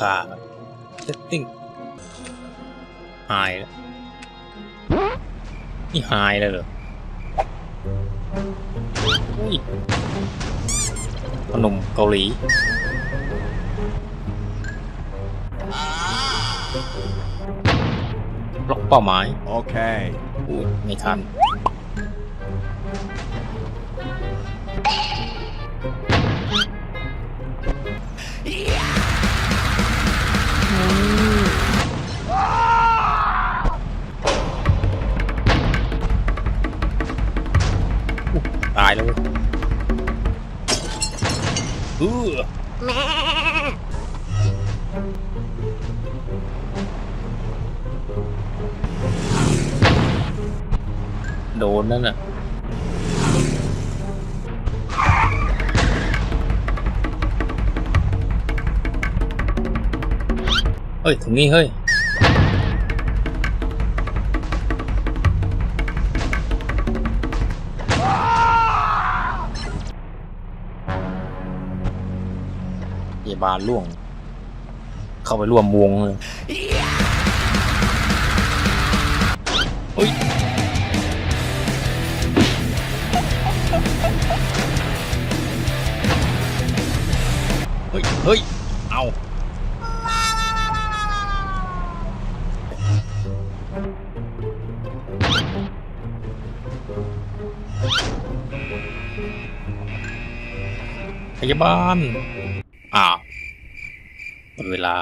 ค่าเซตติ้งหายแล้วนี่หายแล้วเหรออุ้ยขนมเกาหลีล็อกเป้าหมาย Okay. อุ้ยไม่ทันตายแล้วเว้ยเออโดนนั่นน่ะเฮ้ยถึงนี่เฮ้ย ยาบาลล่วง เข้าไปร่วมวงเลยเฮ้ยเฮ้ย เฮ้ย เอาพยาบาลอ้าวห มดเวลา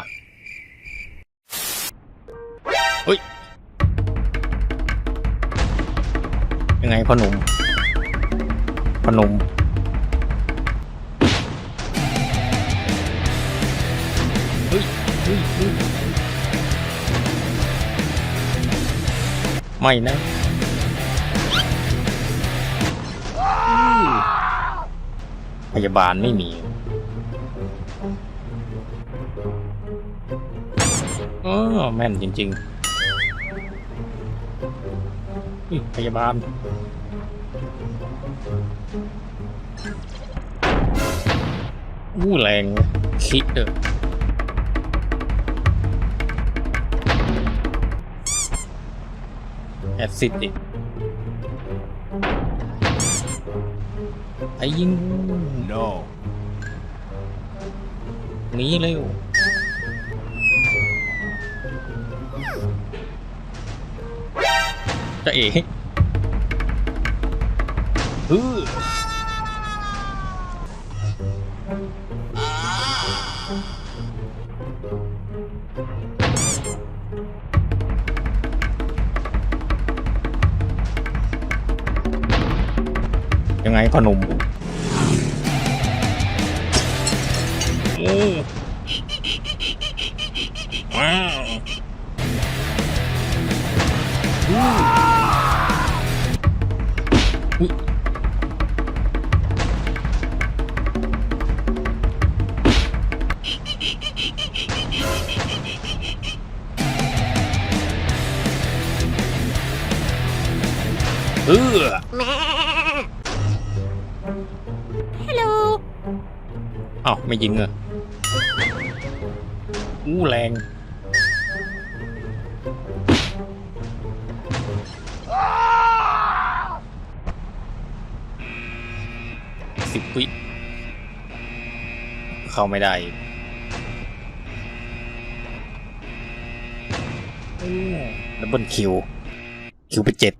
เฮ้ย ยังไงพ่อหนุ่มพ่อหนุ่มเฮ้ยเฮ้ยเฮ้ยไม่นะอื้อพยาบาลไม่มี เออแม่นจริงๆอุ๊ยพยาบาลอู้แรงเว้ยคิดเด้อแอดซิดดิไอ้ยิง No. หนีเร็วจะเอ๋ฮือยังไงพ่อหนุ่ม ว้าวอุ๊ยเออฮัลโหลเอ้าไม่ยิงเหรอ อู้แรงสิบวิเข้าไม่ได้ดับเบิลคิว คิวไปเจ็ด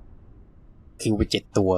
คิวไปเจ็ดตัว